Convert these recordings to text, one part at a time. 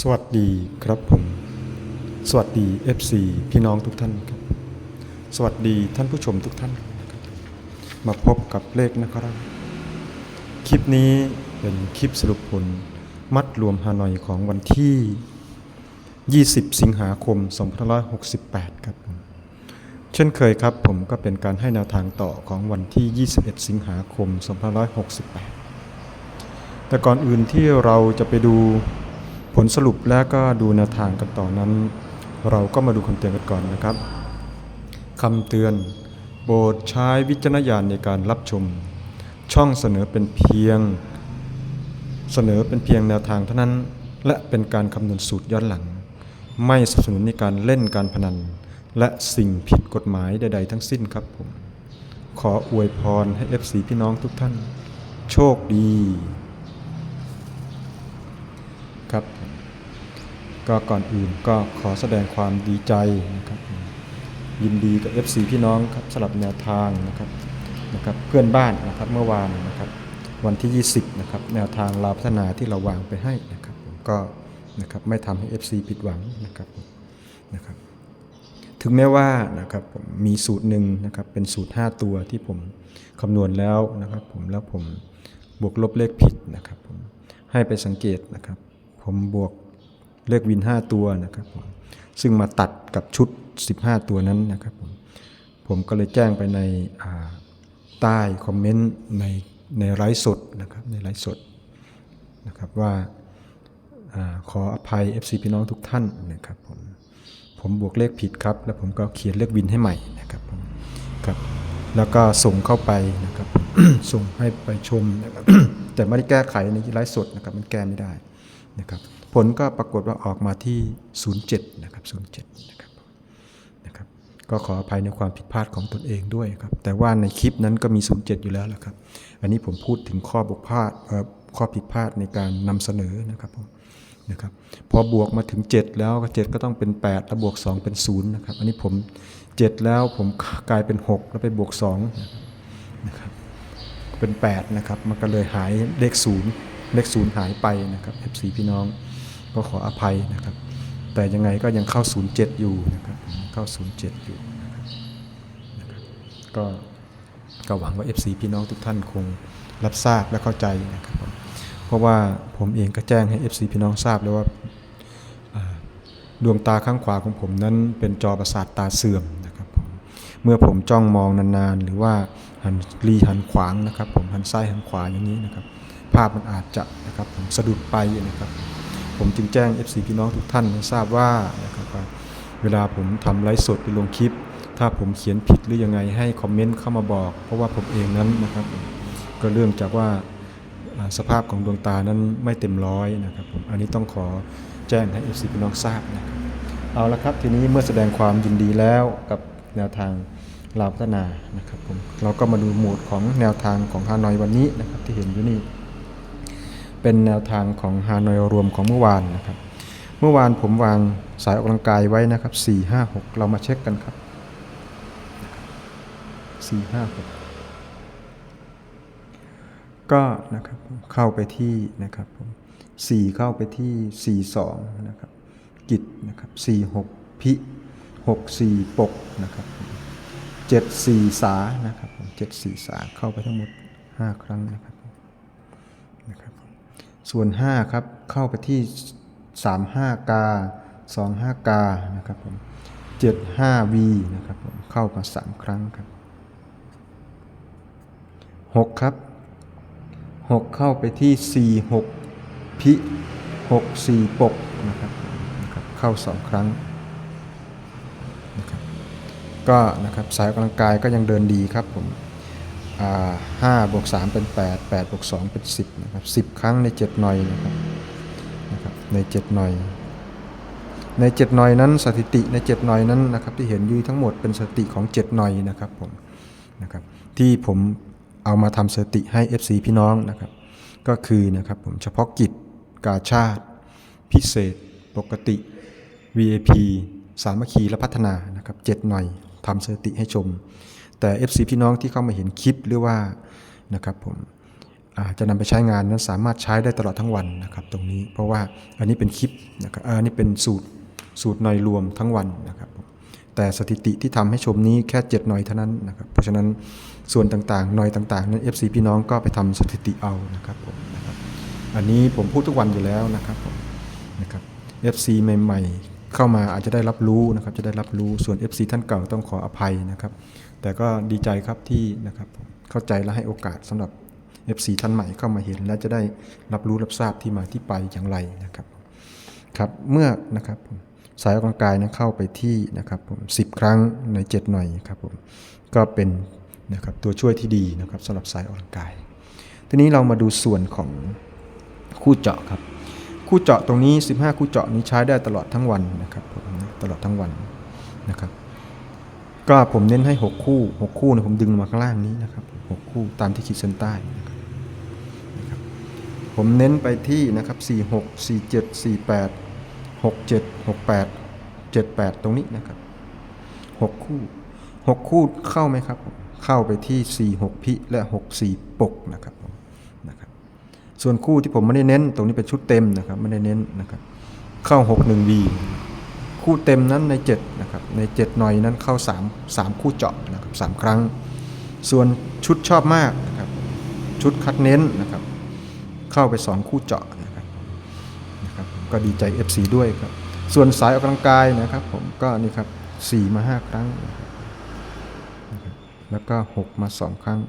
สวัสดีครับผม สวัสดี FC พี่น้องทุกท่านครับ สวัสดีท่านผู้ชมทุกท่าน มาพบกับเลขนะครับ คลิปนี้เป็นคลิปสรุปผลมัดรวมฮานอยของวันที่ 20 สิงหาคม 2568 ครับ เช่นเคยครับผมก็เป็นการให้แนวทางต่อของวันที่ 21 สิงหาคม 2568 แต่ก่อนอื่นที่เราจะไปดู ผลสรุปและก็ดูแนวทางกันต่อนั้น เราก็มาดูคำเตือนกันก่อนนะครับคำเตือน โปรดใช้วิจารณญาณในการรับชม ช่องเสนอเป็นเพียง เสนอเป็นเพียงแนวทางเท่านั้น และเป็นการคำนวณสูตรย้อนหลัง ไม่สนับสนุนในการเล่นการพนัน และสิ่งผิดกฎหมายใด ๆ ทั้งสิ้นครับผมขออวยพรให้ FC พี่น้องทุกท่าน โชคดี ครับ ก็ก่อนอื่นก็ขอแสดงความดีใจนะครับ ยินดีกับ FC พี่น้องครับสำหรับแนวทางนะครับนะครับเพื่อนบ้านนะครับเมื่อวานนะครับวันที่ 20นะครับแนวทางลาพัฒนาที่เราวางไปให้นะครับผมก็นะครับไม่ทำให้ FC ผิดหวังนะครับนะครับ ถึงแม้ว่านะครับมีสูตรหนึ่งนะครับเป็นสูตร 5 ตัวที่ผมคำนวณแล้วนะครับผมแล้วผมบวกลบเลขผิดนะครับผมให้ไปสังเกตนะครับ ผมบวกเลขวิน 5 ตัวนะครับผมซึ่งมาตัดกับชุด 15 ตัวนั้นนะครับผมผมก็เลยแจ้งไปในใต้คอมเมนต์ในในไลฟ์สดนะครับในไลฟ์สดนะครับว่าอขออภัย FC พี่น้องทุกท่านนะครับผมผมบวกเลขผิดครับ แล้วผมก็เขียนเลขวินให้ใหม่นะครับผมครับแล้วก็ส่งเข้าไปนะครับส่งให้ไปชมนะครับแต่ไม่ได้แก้ไขในไลฟ์สดนะครับมันแก้ไม่ได้ นะครับผลก็ปรากฏว่าออกมาที่ 07 นะครับ 07 นะครับนะครับ ก็ขออภัยในความผิดพลาดของตนเองด้วยครับ แต่ว่าในคลิปนั้นก็มี 07 อยู่แล้วแหละครับ อันนี้ผมพูดถึงข้อบกพร่องเอ่อข้อผิดพลาดในการนำเสนอนะครับผมนะครับพอบวกมาถึง 7 แล้วก็7ก็ต้องเป็น 8 แล้วบวก 2 เป็น 0 นะครับ อันนี้ผม 7 แล้วผมกลายเป็น 6 แล้วไปบวก2นะครับเป็น 8 นะครับ มันก็เลยหายเลข 0 เลข0หายไปนะครับ FC พี่น้องก็ขออภัยนะครับ แต่ยังไงก็ยังเข้า 07 อยู่นะครับเข้า 07 อยู่นะครับนะรบก็ก็หวังว่า FC พี่น้องทุกท่านคงรับทราบและเข้าใจนะครับเพราะว่าผมเองก็แจ้งให้ FC พี่น้องทราบแล้วว่าอ่าดวงตาข้างขวาของผมนั้นเป็นจอประสาทตาเสื่อมนะครับผมเมื่อผมจ้องมองนานๆ หรือว่าหันรีหันขวางนะครับ ผมหันซ้ายหันขวาอย่างนี้นะครับ ภาพมันอาจจะนะครับผมสะดุดไปนะครับ ผมจึงแจ้ง FC พี่น้องทุกท่านทราบว่านะครับว่าเวลาผมทำไลฟ์สดหรือลงคลิป ถ้าผมเขียนผิดหรือยังไงให้คอมเมนต์เข้ามาบอก เพราะว่าผมเองนั้นนะครับ ก็เรื่องจากว่าสภาพของดวงตานั้นไม่เต็มร้อยนะครับผมอันนี้ต้องขอแจ้งให้เอฟซีพี่น้องทราบนะครับเอาละครับทีนี้เมื่อแสดงความยินดีแล้วกับแนวทางลาวพัฒนานะครับผมเราก็มาดูโหมดของแนวทางของฮานอยวันนี้นะครับที่เห็นอยู่นี่ เป็นแนวทางของฮานอยรวมของเมื่อวานนะครับ เมื่อวานผมวางสายออกกำลังกายไว้นะครับ 4 5 6 เรามาเช็คกันครับ 4 5 6 ก็นะครับเข้าไปที่นะครับผมสี่เข้าไปที่สี่สองนะครับ กิจนะครับสี่หกพิหกสี่ปกนะครับเจ็ดสี่สานะครับผมเจ็ดสี่สาเข้าไปทั้งหมดห้าครั้งนะครับ ส่วนห้าครับเข้าไปที่สามห้ากาสองห้ากานะครับผมเจ็ดห้าวีนะครับผมเข้ามาสามครั้งครับหกครับหกเข้าไปที่สี่หกพิหกสี่ปกนะครับนะครับเข้าสองครั้งนะครับก็นะครับสายกำลังกายก็ยังเดินดีครับผม ห้าบวกสามเป็นแปดแปดบวกสองเป็นสิบนะครับสิบครั้งในเจ็ดหน่อยนะครับนะครับในเจ็ดหน่อย ในเจ็ดหน่อยนั้นสถิติในเจ็ดหน่อยนั้นนะครับที่เห็นอยู่ทั้งหมดเป็นสถิติของเจ็ดหน่อยนะครับผมนะครับที่ผมเอามาทำสถิติให้ FC พี่น้องนะครับ ก็คือนะครับผมเฉพาะกิจกาชาติ พิเศษ ปกติ VIP สามัคคีและพัฒนานะครับเจ็ดหน่อยทำสถิติให้ชม แต่ FC พี่น้องที่เข้ามาเห็นคลิปหรือว่านะครับผมอาจะนำไปใช้งานนั้นสามารถใช้ได้ตลอดทั้งวันนะครับตรงนี้เพราะว่าอันนี้เป็นคลิปนะครับอันนี้เป็นสูตรสูตรหน่อยรวมทั้งวันนะครับแต่สถิติที่ทำให้ชมนี้แค่7หน่อยเท่านั้นนะครับเพราะฉะนั้นส่วนต่างๆหน่อยต่างๆนั้น FC พี่น้องก็ไปทำสถิติเอานะครับผมนะครับอันนี้ผมพูดทุกวันอยู่แล้วนะครับผมนะครับ FC ใหม่ๆ เข้ามาอาจจะได้รับรู้นะครับจะได้รับรู้ส่วน FC ท่านเก่าต้องขออภัยนะครับ แต่ก็ดีใจครับที่นะครับเข้าใจและให้โอกาสสำหรับ FC ท่านใหม่เข้ามาเห็น และจะได้รับรู้รับทราบที่มาที่ไปอย่างไรนะครับครับเมื่อนะครับสายออกกำลังกายนั้นเข้าไปที่นะครับผมสิครั้งใน 7 หน่อยครับผมก็เป็นนะครับตัวช่วยที่ดีนะครับสำหรับสายออกกำลังกาย ทีนี้เรามาดูส่วนของคู่เจาะครับ คู่เจาะตรงนี้ 15 คู่เจาะนี้ใช้ได้ตลอดทั้งวันนะครับผมตลอดทั้งวันนะครับ ก็ผมเน้นให้ 6 คู่ 6 คู่เนี่ยผมดึงมาข้างล่างนี้นะครับ6คู่ตามที่ขีดเส้นใต้นะครับนะครับผมเน้นไปที่นะครับ 46 47 48 67 68 78 ตรงนี้นะครับ 6 คู่ 6 คู่เข้าไหมครับ เข้าไปที่ 46 พิและ 64 ปกนะครับนะครับ ส่วนคู่ที่ผมไม่ได้เน้นตรงนี้เป็นชุดเต็มนะครับไม่ได้เน้นนะครับ เข้า 61 V คู่เต็มนั้นใน7นะครับใน 7 หน่อยนั้นเข้า 3 3 คู่เจาะนะครับ3ครั้ง ส่วนชุดชอบมากนะครับชุดคัดเน้นนะครับเข้าไป 2 คู่เจาะนะครับนะครับก็ดีใจ FC ด้วยครับส่วนสายออกกำลังกายนะครับผมก็นี่ครับ4มา 5 ครั้งนะครับนะครับแล้วก็ 6 มา 2 ครั้ง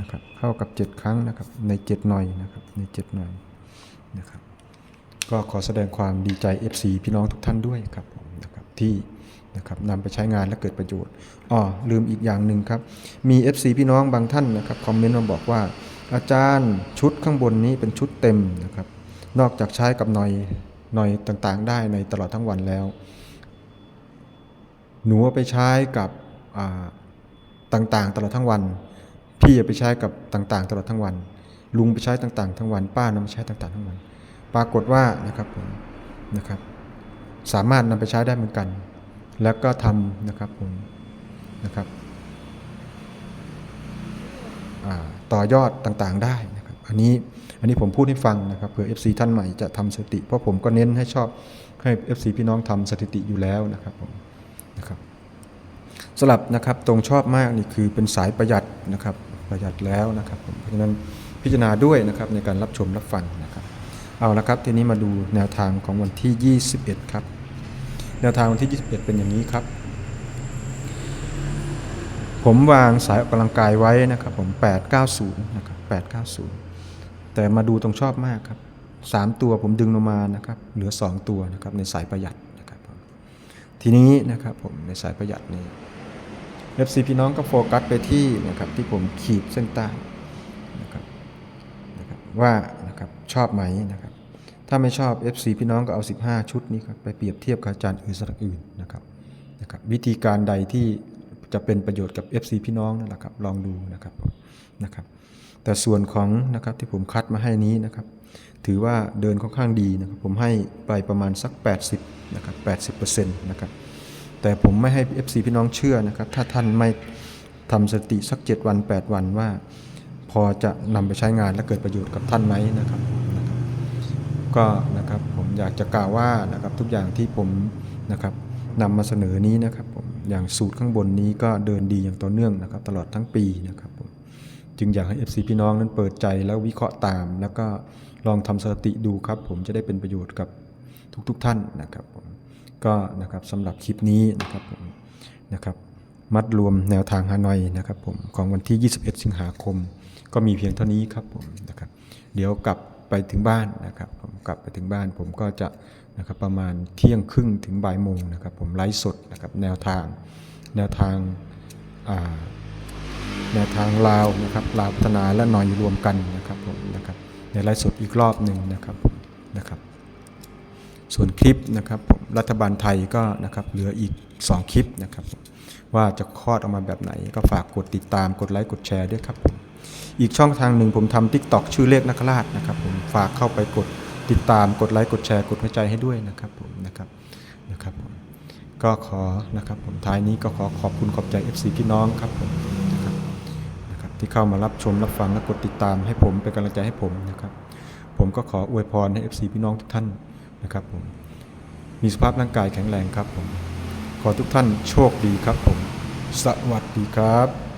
นะครับเข้ากับ 7 ครั้งนะครับใน 7 หน่อยนะครับใน 7 หน่อยนะครับ ก็ขอแสดงความดีใจ FC พี่น้องทุกท่านด้วยครับนะครับที่นะครับนำไปใช้งานและเกิดประโยชน์อ๋อลืมอีกอย่างหนึ่งครับ มี FC พี่น้องบางท่านนะครับคอมเมนต์มาบอกว่า อาจารย์ชุดข้างบนนี้เป็นชุดเต็มนะครับ นอกจากใช้กับหน่อยหน่อยต่างๆ ได้ในตลอดทั้งวันแล้ว หนูไปใช้กับอ่าต่างๆ ตลอดทั้งวัน พี่ไปใช้กับต่างๆ ตลอดทั้งวัน ลุงไปใช้ต่างๆ ทั้งวัน ป้านำไปใช้ต่างๆ ทั้งวัน ปรากฏว่านะครับผมนะครับสามารถนำไปใช้ได้เหมือนกัน แล้วก็ทำนะครับผมนะครับต่อยอดต่างๆได้นะครับ อันนี้อันนี้ผมพูดให้ฟังนะครับเผื่อ FC ท่านใหม่จะทำสถิติ เพราะผมก็เน้นให้ชอบให้ FC พี่น้องทำสถิติอยู่แล้วนะครับผมนะครับสลับนะครับตรงชอบมากนี่คือเป็นสายประหยัดนะครับประหยัดแล้วนะครับผมเพราะฉะนั้นพิจารณาด้วยนะครับในการรับชมรับฟังนะครับ เอาละครับ ทีนี้มาดูแนวทางของวันที่ 21 ครับ แนวทางวันที่ 21 เป็นอย่างนี้ครับ ผมวางสายออกกำลังกายไว้นะครับผม 890 นะครับ 890 แต่มาดูตรงชอบมากครับ 3 ตัวผมดึงลงมานะครับ เหลือ 2 ตัวนะครับในสายประหยัดนะครับทีนี้นะครับผมในสายประหยัดนี้ FC พี่น้องก็โฟกัสไปที่นะครับที่ผมขีดเส้นใต้นะครับนะครับว่านะครับชอบไหมนะครับ ถ้าไม่ชอบ FC พี่น้องก็เอา 15 ชุดนี้ครับไปเปรียบเทียบกับอาจารย์อื่นสักอื่นนะครับนะครับวิธีการใดที่จะเป็นประโยชน์กับ FC พี่น้องนั่นแหละครับลองดูนะครับนะครับ แต่ส่วนของนะครับที่ผมคัดมาให้นี้นะครับ ถือว่าเดินค่อนข้างดีนะครับ ผมให้ไปประมาณสัก 80นะครับ80%นะครับแต่ผมไม่ให้ FC พี่น้องเชื่อนะครับ ถ้าท่านไม่ทำสติสัก 7 วัน 8 วันว่า พอจะนำไปใช้งานและเกิดประโยชน์กับท่านไหมนะครับ ก็นะครับผมอยากจะกล่าวว่านะครับทุกอย่างที่ผมนะครับนำมาเสนอนี้นะครับผมอย่างสูตรข้างบนนี้ก็เดินดีอย่างต่อเนื่องนะครับตลอดทั้งปีนะครับผมจึงอยากให้ FC พี่น้องนั้นเปิดใจแล้ววิเคราะห์ตาม แล้วก็ลองทำสถิติดูครับ ผมจะได้เป็นประโยชน์กับทุกๆทท่านนะครับผมก็นะครับสำหรับคลิปนี้นะครับผมนะครับมัดรวมแนวทางฮานอยนะครับผมของวันที่ 21 สิงหาคม ก็มีเพียงเท่านี้ครับผมนะครับเดี๋ยวกับ ไปถึงบ้านนะครับ ผมกลับไปถึงบ้านผมก็จะนะครับประมาณเที่ยงครึ่งถึงบ่ายโมงนะครับ ผมไลฟ์สดนะครับแนวทางแนวทางแนวทางลาวนะครับลาวพัฒนาและหน่อยรวมกันนะครับผมนะครับในไลฟ์สดอีกรอบหนึ่งนะครับนะครับ ส่วนคลิปนะครับผมรัฐบาลไทยก็นะครับเหลืออีก 2 คลิปนะครับ ว่าจะคลอดออกมาแบบไหน ก็ฝากกดติดตามกดไลค์กดแชร์ด้วยครับผม อีกช่องทางหนึ่งผมทำ t ิ k t o k ชื่อเลขนักราชนะครับผมฝากเข้าไปกดติดตามกดไลค์กดแชร์กดหัวใจให้ด้วยนะครับผมนะครับนะครับผมก็ขอนะครับผมท้ายนี้ก็ขอขอบคุณขอบใจ FC พี่น้องครับผมนะครับนะครับที่เข้ามารับชมรับฟังและกดติดตามให้ผมเป็นกำลังใจให้ผมนะครับผมก็ขออวยพรให้ FC พี่น้องทุกท่านนะครับผมมีสภาพร่างกายแข็งแรงครับผมขอทุกท่านโชคดีครับผม สวัสดีครับ